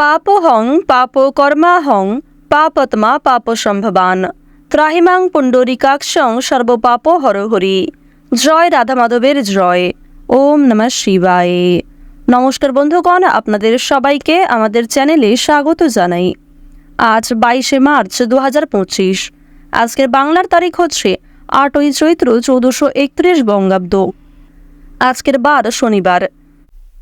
পাপহং পাপ কর্মাহং পাপত্মা পাপ সম্ভবান। ত্রাহিমাং পুণ্ডরিকাক্ষং সর্বপাপ হরহরি। জয় রাধা মাধবের জয়। ওম নমঃ শিবায়। নমস্কার বন্ধুগণ, আপনাদের সবাইকে আমাদের চ্যানেলে স্বাগত জানাই। আজ বাইশে মার্চ দু হাজার পঁচিশ। আজকের বাংলার তারিখ হচ্ছে আটই চৈত্র চৌদ্দশো একত্রিশ বঙ্গাব্দ। আজকের বার শনিবার।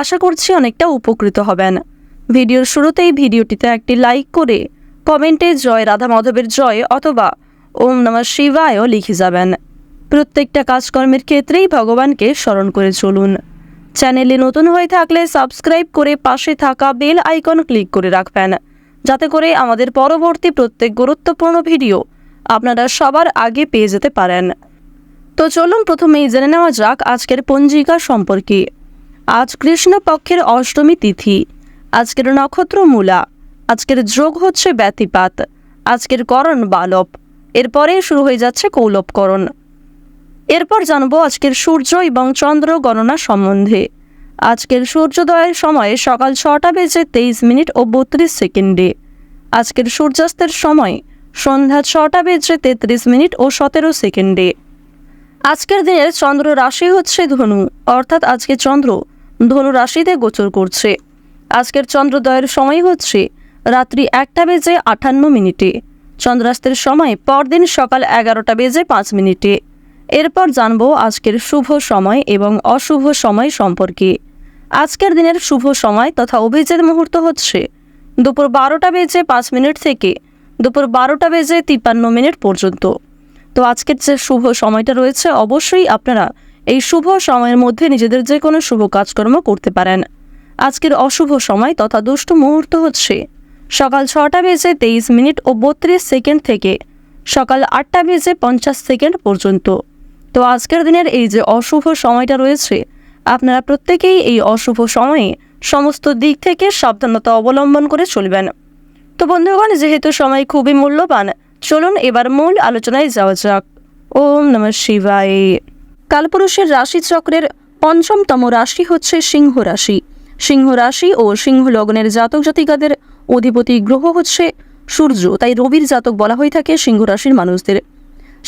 আশা করছি অনেকটা উপকৃত হবেন। ভিডিওর শুরুতেই ভিডিওটিতে একটি লাইক করে কমেন্টে জয় রাধা মাধবের জয় অথবা ওম নমঃ শিবায়ও লিখে যাবেন। প্রত্যেকটা কাজকর্মের ক্ষেত্রেই ভগবানকে স্মরণ করে চলুন। চ্যানেলে নতুন হয়ে থাকলে সাবস্ক্রাইব করে পাশে থাকা বেল আইকন ক্লিক করে রাখবেন, যাতে করে আমাদের পরবর্তী প্রত্যেক গুরুত্বপূর্ণ ভিডিও আপনারা সবার আগে পেয়ে যেতে পারেন। তো চলুন প্রথমেই জেনে নেওয়া যাক আজকের পঞ্জিকা সম্পর্কে। আজ কৃষ্ণপক্ষের অষ্টমী তিথি। আজকের নক্ষত্র মূলা আজকের যোগ হচ্ছে ব্যতিপাত। আজকের করণ বালব এরপরে শুরু হয়ে যাচ্ছে কৌলবকরণ এরপর জানব আজকের সূর্য এবং চন্দ্র গণনা সম্বন্ধে। আজকের সূর্যোদয়ের সময় সকাল ছটা বেজে তেইশ মিনিট ও বত্রিশ সেকেন্ডে। আজকের সূর্যাস্তের সময় সন্ধ্যা ছটা বেজে তেত্রিশ মিনিট ও সতেরো সেকেন্ডে। আজকের দিনের চন্দ্র রাশি হচ্ছে ধনু, অর্থাৎ আজকে চন্দ্র ধনু রাশিতে গোচর করছে। আজকের চন্দ্রোদয়ের সময় হচ্ছে রাত্রি একটা বেজে আটান্ন মিনিটে। চন্দ্রাস্তের সময় পরদিন সকাল এগারোটা বেজে পাঁচ মিনিটে। এরপর জানব আজকের শুভ সময় এবং অশুভ সময় সম্পর্কে। আজকের দিনের শুভ সময় তথা অভিজিৎ মুহূর্ত হচ্ছে দুপুর বারোটা বেজে পাঁচ মিনিট থেকে দুপুর বারোটা বেজে তিপ্পান্ন মিনিট পর্যন্ত। তো আজকের যে শুভ সময়টা রয়েছে, অবশ্যই আপনারা এই শুভ সময়ের মধ্যে নিজেদের যে কোনো শুভ কাজকর্ম করতে পারেন। আজকের অশুভ সময় তথা দুষ্ট মুহূর্ত হচ্ছে সকাল ছটা বেজে তেইশ মিনিট ও বত্রিশ সেকেন্ড থেকে সকাল আটটা বেজে পঞ্চাশ সেকেন্ড পর্যন্ত। তো আজকের দিনের এই যে অশুভ সময়টা রয়েছে, আপনারা প্রত্যেকেই এই অশুভ সময়ে সমস্ত দিক থেকে সাবধানতা অবলম্বন করে চলবেন। তো বন্ধুগণ, যেহেতু সময় খুবই মূল্যবান, চলুন এবার মূল আলোচনায় যাওয়া যাক। ওম নমঃ শিবায়। কালপুরুষের রাশিচক্রের পঞ্চমতম রাশি হচ্ছে সিংহ রাশি। সিংহ রাশি ও সিংহ লগ্নের জাতক জাতিকাদের অধিপতি গ্রহ হচ্ছে সূর্য, তাই রবির জাতক বলা হয়ে থাকে সিংহ রাশির মানুষদের।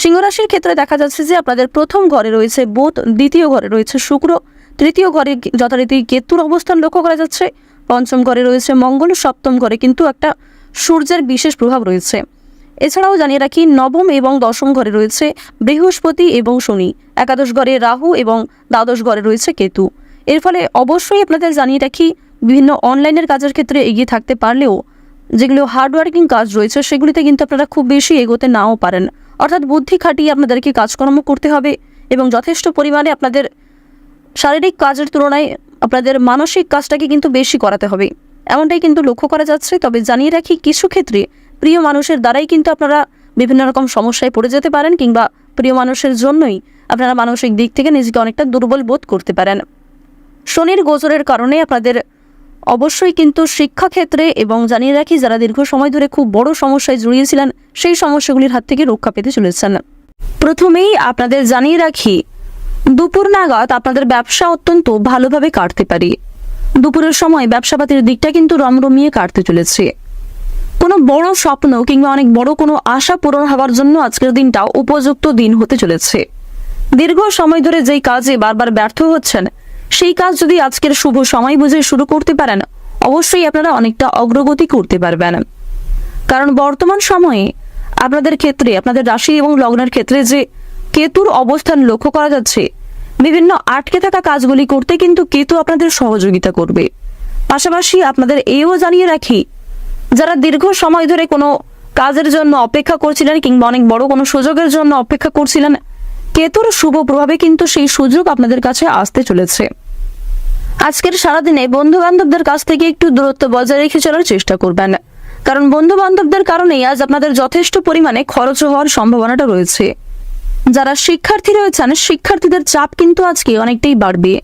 সিংহ রাশির ক্ষেত্রে দেখা যাচ্ছে যে আপনাদের প্রথম ঘরে রয়েছে বোধ, দ্বিতীয় ঘরে রয়েছে শুক্র, তৃতীয় ঘরে যথারীতি কেতুর অবস্থান লক্ষ্য করা যাচ্ছে। পঞ্চম ঘরে রয়েছে মঙ্গল, সপ্তম ঘরে কিন্তু একটা সূর্যের বিশেষ প্রভাব রয়েছে। এছাড়াও জানিয়ে রাখি, নবম এবং দশম ঘরে রয়েছে বৃহস্পতি এবং শনি, একাদশ ঘরে রাহু এবং দ্বাদশ ঘরে রয়েছে কেতু। এর ফলে অবশ্যই আপনাদের জানিয়ে রাখি, বিভিন্ন অনলাইনের কাজের ক্ষেত্রে এগিয়ে থাকতে পারলেও যেগুলো হার্ডওয়ার্কিং কাজ রয়েছে, সেগুলিতে কিন্তু আপনারা খুব বেশি এগোতে নাও পারেন। অর্থাৎ বুদ্ধি খাটিয়ে আপনাদেরকে কাজকর্ম করতে হবে এবং যথেষ্ট পরিমাণে আপনাদের শারীরিক কাজের তুলনায় আপনাদের মানসিক কাজটাকে কিন্তু বেশি করাতে হবে। এমনটাই কিন্তু লক্ষ্য করা যাচ্ছে, তবে জানিয়ে রাখি, কিছু ক্ষেত্রে প্রিয় মানুষের দ্বারাই কিন্তু আপনারা বিভিন্ন রকম সমস্যায় পড়ে যেতে পারেন কিংবা প্রিয় মানুষের জন্যই আপনারা মানসিক দিক থেকে নিজেকে অনেকটা দুর্বল বোধ করতে পারেন। শনির গোচরের কারণে আপনাদের অবশ্যই কিন্তু শিক্ষাক্ষেত্রে এবং জানিয়ে রাখি, যারা দীর্ঘ সময় ধরে খুব বড় সমস্যায় জড়িয়েছিলেন, সেই সমস্যাগুলির হাত থেকে রক্ষা পেতে চলেছেন। প্রথমেই আপনাদের জানিয়ে রাখি, দুপুর নাগাদ আপনাদের ব্যবসা অত্যন্ত ভালোভাবে কাটতে পারি। দুপুরের সময় ব্যবসাপাতির দিকটা কিন্তু রমরমিয়ে কাটতে চলেছে। কোনো বড় স্বপ্ন কিংবা অনেক বড় কোনো আশা পূরণ হওয়ার জন্য আজকের দিনটা উপযুক্ত দিন হতে চলেছে। দীর্ঘ সময় ধরে যেই কাজে বারবার ব্যর্থ হচ্ছেন, সেই কাজ যদি আজকের শুভ সময় বুঝে শুরু করতে পারেন, অবশ্যই আপনারা অনেকটা অগ্রগতি করতে পারবেন। কারণ বর্তমান সময়ে আপনাদের ক্ষেত্রে, আপনাদের রাশি এবং লগ্নের ক্ষেত্রে যে কেতুর অবস্থান লক্ষ্য করা যাচ্ছে, বিভিন্ন আটকে থাকা কাজগুলি করতে কিন্তু কেতু আপনাদের সহযোগিতা করবে। পাশাপাশি আপনাদের এও জানিয়ে রাখি যারা দীর্ঘ সময় ধরে কোনো কাজের জন্য অপেক্ষা করছিলেন কিংবা অনেক বড় কোনো সুযোগের জন্য অপেক্ষা করছিলেন, কেতুর শুভ প্রভাবে কিন্তু সেই সুযোগ আপনাদের কাছে আসতে চলেছে। আজকের সারাদিনে বন্ধু বান্ধবদের কাছ থেকে একটু দূরত্ব বজায় রেখে চলার চেষ্টা করবেন। কারণ বন্ধু বান্ধবদের কারণেই আজ আপনাদের যথেষ্ট পরিমাণে খরচ হওয়ার সম্ভাবনাটা রয়েছে। যারা শিক্ষার্থী রয়েছেন, শিক্ষার্থীদের চাপ কিন্তু আজকে অনেকটাই বাড়বে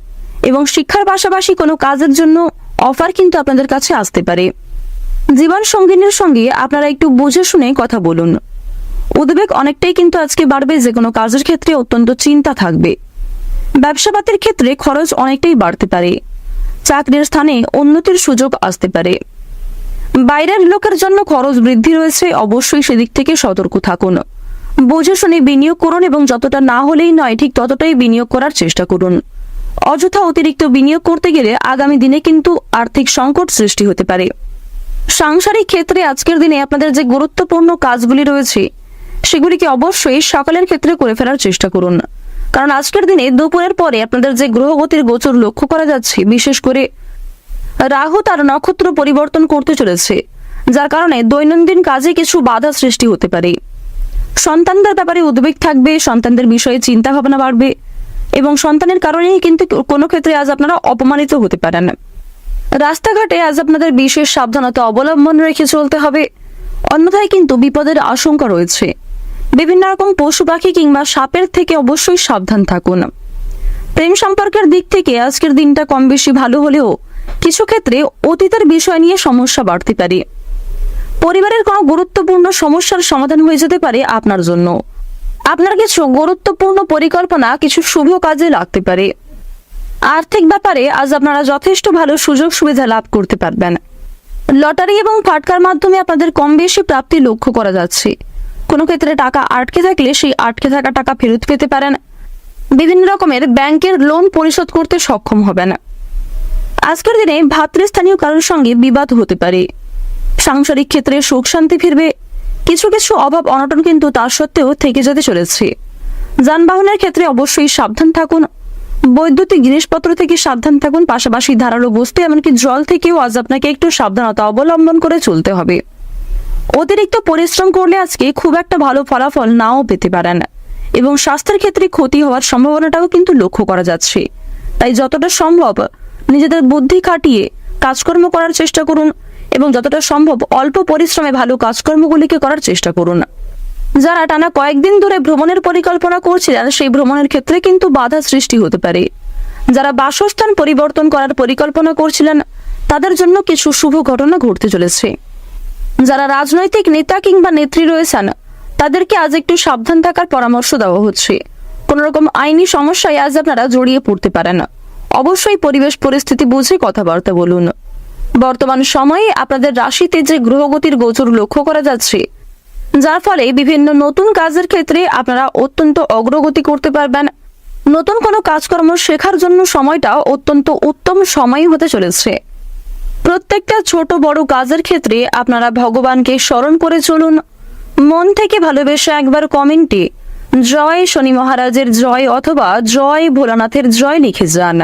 এবং শিক্ষার পাশাপাশি কোনো কাজের জন্য অফার কিন্তু আপনাদের কাছে আসতে পারে। জীবন সঙ্গিনীর সঙ্গে আপনারা একটু বুঝে শুনে কথা বলুন। উদ্বেগ অনেকটাই কিন্তু আজকে বাড়বে যে কোনো কাজের ক্ষেত্রে অত্যন্ত চিন্তা থাকবে। ব্যবসাপাতির ক্ষেত্রে খরচ অনেকটাই বাড়তে পারে। চাকরির স্থানে উন্নতির সুযোগ আসতে পারে। বাইরের লোকের জন্য খরচ বৃদ্ধি রয়েছে, অবশ্যই সেদিক থেকে সতর্ক থাকুন। বুঝে শুনে বিনিয়োগ করুন এবং যতটা না হলেই নয়, ঠিক ততটাই বিনিয়োগ করার চেষ্টা করুন। অযথা অতিরিক্ত বিনিয়োগ করতে গেলে আগামী দিনে কিন্তু আর্থিক সংকট সৃষ্টি হতে পারে। সাংসারিক ক্ষেত্রে আজকের দিনে আপনাদের যে গুরুত্বপূর্ণ কাজগুলি রয়েছে, সেগুলিকে অবশ্যই সকালের ক্ষেত্রে করে ফেলার চেষ্টা করুন। কারণ আজকের দিনে দুপুরের পরে আপনাদের যে গ্রহগতির গোচর লক্ষ্য করা যাচ্ছে, বিশেষ করে রাহু তার নক্ষত্র পরিবর্তন করতে চলেছে, যার কারণে দৈনন্দিন কাজে কিছু বাধা সৃষ্টি হতে পারে। সন্তানদের ব্যাপারে উদ্বেগ থাকবে, সন্তানদের বিষয়ে চিন্তা ভাবনা বাড়বে, এবং সন্তানের কারণেই কিন্তু কোনো ক্ষেত্রে আজ আপনারা অপমানিত হতে পারেন। রাস্তাঘাটে আজ আপনাদের বিশেষ সাবধানতা অবলম্বন রেখে চলতে হবে। অন্যথায় কিন্তু বিপদের আশঙ্কা রয়েছে। বিভিন্ন রকম পশু পাখি কিংবা সাপের থেকে অবশ্যই সাবধান থাকুন। প্রেম সম্পর্কের দিক থেকে আজকের দিনটা কম বেশি ভালো হলেও কিছু ক্ষেত্রে অতীতের বিষয় নিয়ে সমস্যা বাড়তে পারে। পরিবারের কোনো গুরুত্বপূর্ণ সমস্যার সমাধান হয়ে যেতে পারে আপনার জন্য। আপনার কিছু গুরুত্বপূর্ণ পরিকল্পনা কিছু শুভ কাজে লাগতে পারে। আর্থিক ব্যাপারে আজ আপনারা যথেষ্ট ভালো সুযোগ সুবিধা লাভ করতে পারবেন। লটারি এবং ফাটকার মাধ্যমে আপনাদের কম বেশি প্রাপ্তি লক্ষ্য করা যাচ্ছে। কোনো ক্ষেত্রে টাকা আটকে থাকলে সেই আটকে থাকা টাকা ফেরত পেতে পারেন। বিভিন্ন রকমের ব্যাংকের লোন পরিশোধ করতে সক্ষম হবেন। আজকের দিনে ভাতৃস্থানীয় কারোর সঙ্গে বিবাদ হতে পারে। সাংসারিক ক্ষেত্রে সুখ শান্তি ফিরবে। কিছু কিছু অভাব অনটন কিন্তু তার সত্ত্বেও থেকে যেতে চলেছে। যানবাহনের ক্ষেত্রে অবশ্যই সাবধান থাকুন। বৈদ্যুতিক জিনিসপত্র থেকে সাবধান থাকুন, পাশাপাশি ধারালো বস্তু, এমনকি জল থেকেও আজ আপনাকে একটু সাবধানতা অবলম্বন করে চলতে হবে। অতিরিক্ত পরিশ্রম করলে আজকে খুব একটা ভালো ফলাফল নাও পেতে পারেন। এবং স্বাস্থ্যের ক্ষেত্রে ক্ষতি হওয়ার সম্ভাবনাটাও কিন্তু লক্ষ্য করা যাচ্ছে। তাই যতটা সম্ভব নিজেদের বুদ্ধি কাটিয়ে কাজকর্ম করার চেষ্টা করুন এবং যতটা সম্ভব অল্প পরিশ্রমে ভালো কাজকর্মগুলিকে করার চেষ্টা করুন। যারা টানা কয়েকদিন ধরে ভ্রমণের পরিকল্পনা করছিলেন, সেই ভ্রমণের ক্ষেত্রে কিন্তু বাধা সৃষ্টি হতে পারে। যারা বাসস্থান পরিবর্তন করার পরিকল্পনা করছিলেন, তাদের জন্য কিছু শুভ ঘটনা ঘটতে চলেছে। যারা রাজনৈতিক নেতা কিংবা নেত্রী রয়েছেন, তাদেরকে আজ একটু সাবধান থাকার পরামর্শ দেওয়া হচ্ছে। কোন রকম আইনি সমস্যায় আজ আপনারা জড়িয়ে পড়তে পারেন। অবশ্যই পরিবেশ পরিস্থিতি বুঝে কথাবার্তা বলুন। বর্তমান সময়ে আপনাদের রাশিতে যে গ্রহগতির গোচর লক্ষ্য করা যাচ্ছে যার ফলে বিভিন্ন নতুন কাজের ক্ষেত্রে আপনারা অত্যন্ত অগ্রগতি করতে পারবেন। নতুন কোনো কাজকর্ম শেখার জন্য সময়টা অত্যন্ত উত্তম সময় হতে চলেছে। প্রত্যেকটা ছোট বড় কাজের ক্ষেত্রে আপনারা ভগবানকে স্মরণ করে চলুন। মন থেকে ভালোবেসে একবার কমেন্টে জয় শনি মহারাজের জয় অথবা জয় ভোলানাথের জয় লিখে যান।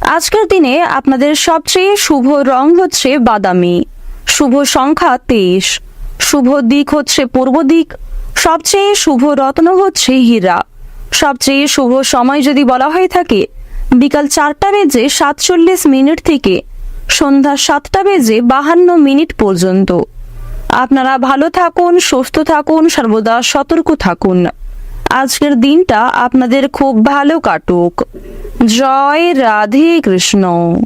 আজকের দিনে আপনাদের সবচেয়ে শুভ রং হচ্ছে বাদামি। শুভ সংখ্যা তেইশ। শুভ দিক হচ্ছে পূর্ব দিক, সবচেয়ে শুভ রত্ন হচ্ছে হীরা। সবচেয়ে শুভ সময় যদি বলা হয়ে থাকে, বিকাল চারটা বেজে সাতচল্লিশ মিনিট থেকে সন্ধ্যা সাতটা বেজে বাহান্ন মিনিট পর্যন্ত। আপনারা ভালো থাকুন, সুস্থ থাকুন, সর্বদা সতর্ক থাকুন। আজকের দিনটা আপনাদের খুব ভালো কাটুক। জয় রাধে কৃষ্ণ।